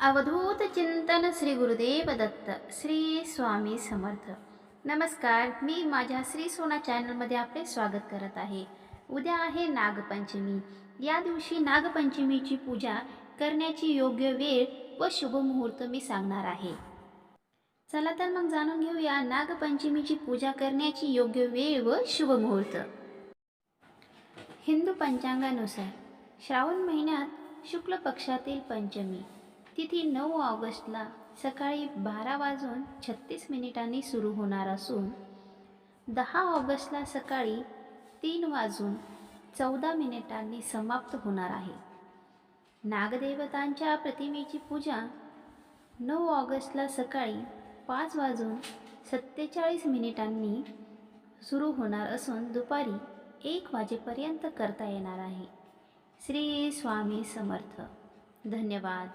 अवधूत चिंतन श्री गुरुदेव दत्त श्री स्वामी समर्थ. नमस्कार मी माझ्या श्री सोना चॅनलमध्ये आपले स्वागत करत आहे. उद्या आहे नागपंचमी. या दिवशी नागपंचमीची पूजा करण्याची योग्य वेळ व शुभमुहूर्त मी सांगणार आहे. चला तर मग जाणून घेऊया नागपंचमीची पूजा करण्याची योग्य वेळ व शुभमुहूर्त हिंदू पंचांगानुसार श्रावण महिन्यात शुक्ल पक्षातील पंचमी. तिथी नऊ ऑगस्टला सकाळी बारा वाजून छत्तीस मिनिटांनी सुरू होणार असून दहा ऑगस्टला सकाळी तीन वाजून चौदा मिनिटांनी समाप्त होणार आहे. नागदेवतांच्या प्रतिमेची पूजा नऊ ऑगस्टला सकाळी पाच वाजून सत्तेचाळीस मिनिटांनी सुरू होणार असून दुपारी एक वाजेपर्यंत करता येणार आहे. श्री स्वामी समर्थ. धन्यवाद.